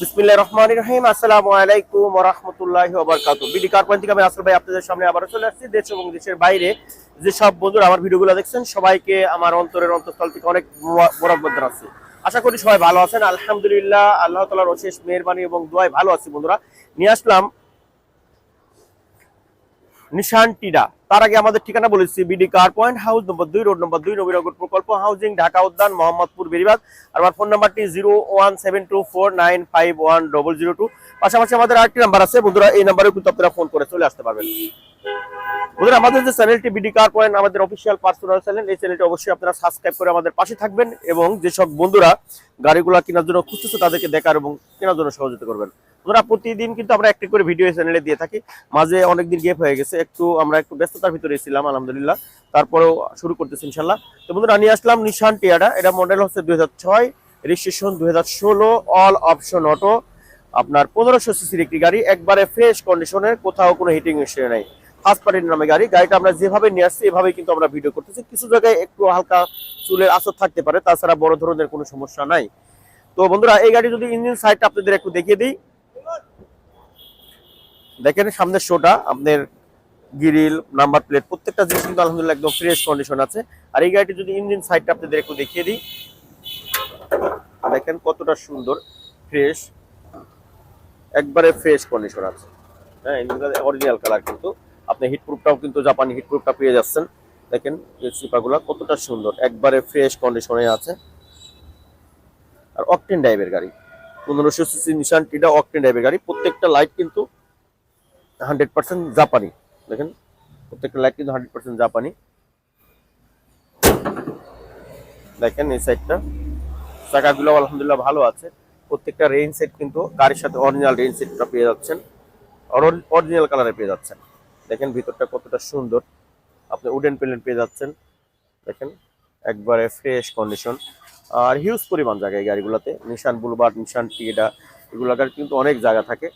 বিসমিল্লাহির রহমান রহিম। আসসালামু আলাইকুম রহমতুল্লাহ বরকাত বিডি কার থেকে আমি আসল ভাই, আপনাদের সামনে আবার চলে আসছি। দেশ এবং দেশের বাইরে যে সব বন্ধুরা আমার ভিডিওগুলো দেখছেন, সবাইকে আমার অন্তরের অন্তঃস্থল থেকে অনেক বরাবর আছে আশা করি সবাই ভালো আছেন। আলহামদুলিল্লাহ, আল্লাহ তালার অশেষ মেহরবানি এবং দোয়াই ভালো আছে বন্ধুরা। নিয়ে আসলাম নিশান টিডা তার আগে আমাদের ঠিকানা বলেছি, BD car point, house number দুই, রোড নম্বর দুই, নবীনগর প্রকল্প হাউজিং, ঢাকা উদ্যান, মোহাম্মদপুর বেরিবাদ আর আমার ফোন নাম্বারটি zero one seven two four nine five one double zero two. পাশাপাশি আমাদের আরেকটি নাম্বার আছে, বন্ধুরা, এই নাম্বারে কিন্তু আপনারা ফোন করে চলে আসতে পারবেন। বন্ধুরা, আমাদের যে চ্যানেলটি বিডি কার পয়েন্ট আমাদের অফিসিয়াল পার্সোনাল চ্যানেল এই চ্যানেলটি অবশ্যই আপনারা সাবস্ক্রাইব করে আমাদের পাশে থাকবেন এবং যেসব বন্ধুরা গাড়িগুলো কেনার জন্য খুঁজতেছে তাদেরকে দেখার এবং কেনার জন্য সহযোগিতা করবেন। বন্ধুরা, প্রতিদিন কিন্তু আমরা একটি করে ভিডিও চ্যানেলে দিয়ে থাকি। মাঝে অনেকদিন গেপ হয়ে গেছে, একটু আমরা একটু ব্যস্ততার ভিতরে ছিলাম, আলহামদুলিল্লাহ। তারপরেও শুরু করতেছি ইনশাল্লাহ তো বন্ধুরা, নিয়ে আসলাম নিশান টিয়াডা এটা মডেল হচ্ছে দুই হাজার ছয় রেজিস্ট্রেশন দুই হাজার ষোলো অল অপশন অটো আপনার পনেরোশো সিসির একটি গাড়ি, একবারে ফ্রেশ কন্ডিশনের কোথাও কোনো হিটিং ইস্যু নেই। ফার্স্ট নামে গাড়ি। গাড়িটা আমরা যেভাবে নিয়ে আসছি, এভাবেই কিন্তু আমরা ভিডিও করতেছি। কিছু জায়গায় একটু হালকা চুলের আসর থাকতে পারে, তাছাড়া বড় ধরনের কোনো সমস্যা নাই। তো বন্ধুরা, এই গাড়ি যদি ইঞ্জিন সাইডটা আপনাদের একটু দেখিয়ে দিই। দেখেন সামনের শোটা আপনার গিরিল নাম্বার প্লেট প্রত্যেকটা জিনিস কিন্তু আলহামদুলিল্লাহ একদম ফ্রেশ কন্ডিশন আছে। আর এই গাড়িটি যদি ইঞ্জিন সাইডটা আপনাদের একটু দেখিয়ে দিই। দেখেন কতটা সুন্দর ফ্রেশ একবারে ফ্রেশ কন্ডিশন আছে। হ্যাঁ অরিজিনাল কালার কিন্তু। আপনি হিট প্রুফটাও কিন্তু জাপানি হিট প্রুফটা পেয়ে যাচ্ছেন। দেখেন সিপাগুলো কতটা সুন্দর, একবারে ফ্রেশ কন্ডিশনে আছে। আর অকটেন ড্রাইভের গাড়ি, পনেরোশো সিসি নিশান টিটা অকটেন ড্রাইভের গাড়ি, প্রত্যেকটা লাইট কিন্তু হান্ড্রেড পার্সেন্ট জাপানি দেখেন, প্রত্যেকটা লাইট কিন্তু হান্ড্রেড পার্সেন্ট জাপানি দেখেন এই সাইডটা চাকাগুলো আলহামদুলিল্লাহ ভালো আছে। প্রত্যেকটা রেইন সেট কিন্তু গাড়ির সাথে অরিজিনাল রেইন সেটটা পেয়ে যাচ্ছেন। অরিজিনাল কালারে পেয়ে যাচ্ছেন। দেখেন ভিতরটা কতটা সুন্দর। আপনি উডেন প্লেন পেয়ে যাচ্ছেন। দেখেন, একবারে ফ্রেশ কন্ডিশন আর হিউজ পরিমাণ জায়গা এই গাড়িগুলোতে। নিশান বুলবার্ড নিশান টিডা এগুলো গাড়ি কিন্তু অনেক জায়গা থাকে।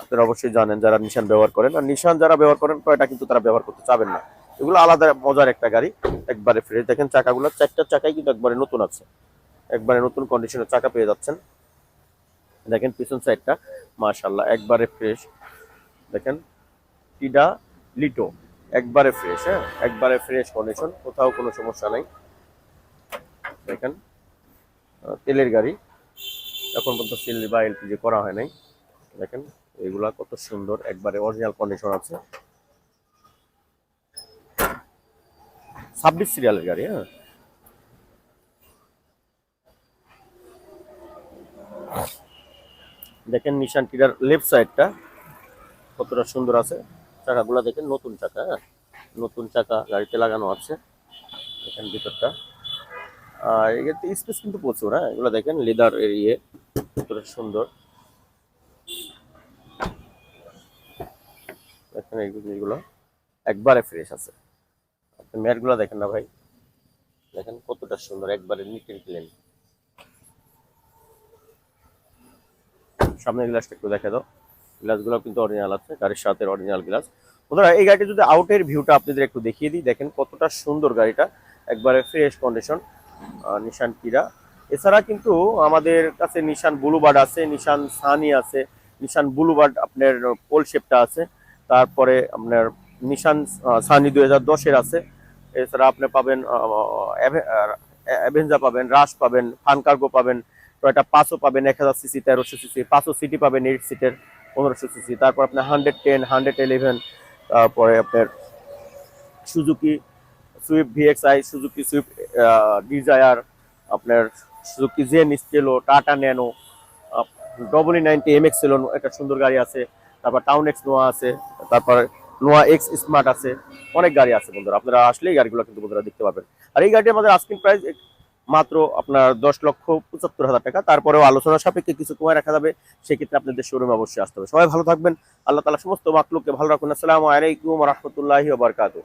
আপনারা অবশ্যই জানেন যারা নিশান ব্যবহার করেন। আর নিশান যারা ব্যবহার করেন এটা কিন্তু তারা ব্যবহার করতে চাবেন না। এগুলো আলাদা মজার একটা গাড়ি। একবারে ফ্রেশ দেখেন চাকাগুলো, চারটা চাকাই কিন্তু একবারে নতুন আছে। একবারে নতুন কন্ডিশনের চাকা পেয়ে যাচ্ছেন। দেখেন পিছন সাইডটা মাশাল্লাহ একবারে ফ্রেশ দেখেন টিডা লিটো একবারে ফ্রেশ হ্যাঁ? একবারে ফ্রেশ কন্ডিশন কোথাও কোনো সমস্যা নাই। দেখেন তেলের গাড়ি। এখন পর্যন্ত সিএনজি বা এলপিজি করা হয় নাই। দেখেন, এগুলা কত সুন্দর, একবারে অরিজিনাল কন্ডিশন আছে। ছাব্বিশ সিরিয়ালের গাড়ি হ্যাঁ? দেখেন নিশান টিরার লেফট সাইডটা কতটা সুন্দর আছে। চাকাগুলো দেখেন, নতুন চাকা হ্যাঁ? নতুন চাকা গাড়িতে লাগানো আছে। দেখেন ভিতরটা। আর এতে স্পেস কিন্তু প্রচুর হ্যাঁ? এগুলো দেখেন লেদার ইয়ে কতটা সুন্দর। দেখেন এই জিনিসগুলো একবারে ফ্রেশ আছে। আপনি ম্যাটগুলো দেখেন না ভাই? দেখেন কতটা সুন্দর, একবারে নিট এন্ড ক্লিন সামনের গ্লাসটা একটু দেখে দাও। গ্লাসগুলো কিন্তু অরিজিনাল আছে, গাড়ির সাথে অরিজিনাল গ্লাস বন্ধুরা, এই গাড়িটা যদি আউটের ভিউটা আপনাদের একটু দেখিয়ে দিই, দেখেন কতটা সুন্দর গাড়িটা, একবারে ফ্রেশ কন্ডিশন নিশান কিরা এছাড়া কিন্তু আমাদের কাছে নিশান ব্লুবার্ড আছে নিশান সানি আছে নিশান ব্লুবার্ড আপনার পোল শেপটা আছে, তারপরে আপনার নিশান সানি দুই হাজার দশের আছে। এছাড়া আপনি পাবেন অ্যাভেঞ্জা পাবেন রাশ পাবেন ফানকার্গো পাবেন টয়টা পাঁচও পাবেন, এক হাজার সিসি তেরোশো সিসি পাঁচও সিটি পাবেন এইট সিটের পনেরোশো সিসি, তারপর আপনার হান্ড্রেড টেন হান্ড্রেড ইলেভেন তারপরে আপনার Suzuki Swift VXI, Suzuki Swift Dzire, আপনার Suzuki Zen Estilo, Tata Nano double ninety M X salon একটা সুন্দর গাড়ি আছে, তারপর টাউন এক্স নোয়া আছে, তারপর নোয়া এক্স স্মার্ট আছে, অনেক গাড়ি আছে বন্ধুরা, আপনারা আসলে এই গাড়িগুলো কিন্তু বন্ধুরা দেখতে পাবেন আর এই গাড়িটি আমাদের আস্কিং প্রাইস মাত্র আপনার দশ লক্ষ পঁচাত্তর হাজার টাকা। তারপরেও আলোচনা সাপেক্ষে কিছু কমায় রাখা যাবে, সেক্ষেত্রে আপনাদের শোরুমে অবশ্যই আসতে হবে। সবাই ভালো থাকবেন। আল্লাহ তালা সমস্ত মাতলুককে ভালো রাখুন। আসসালামু আলাইকুম রহমতুল্লাহি বারকাতু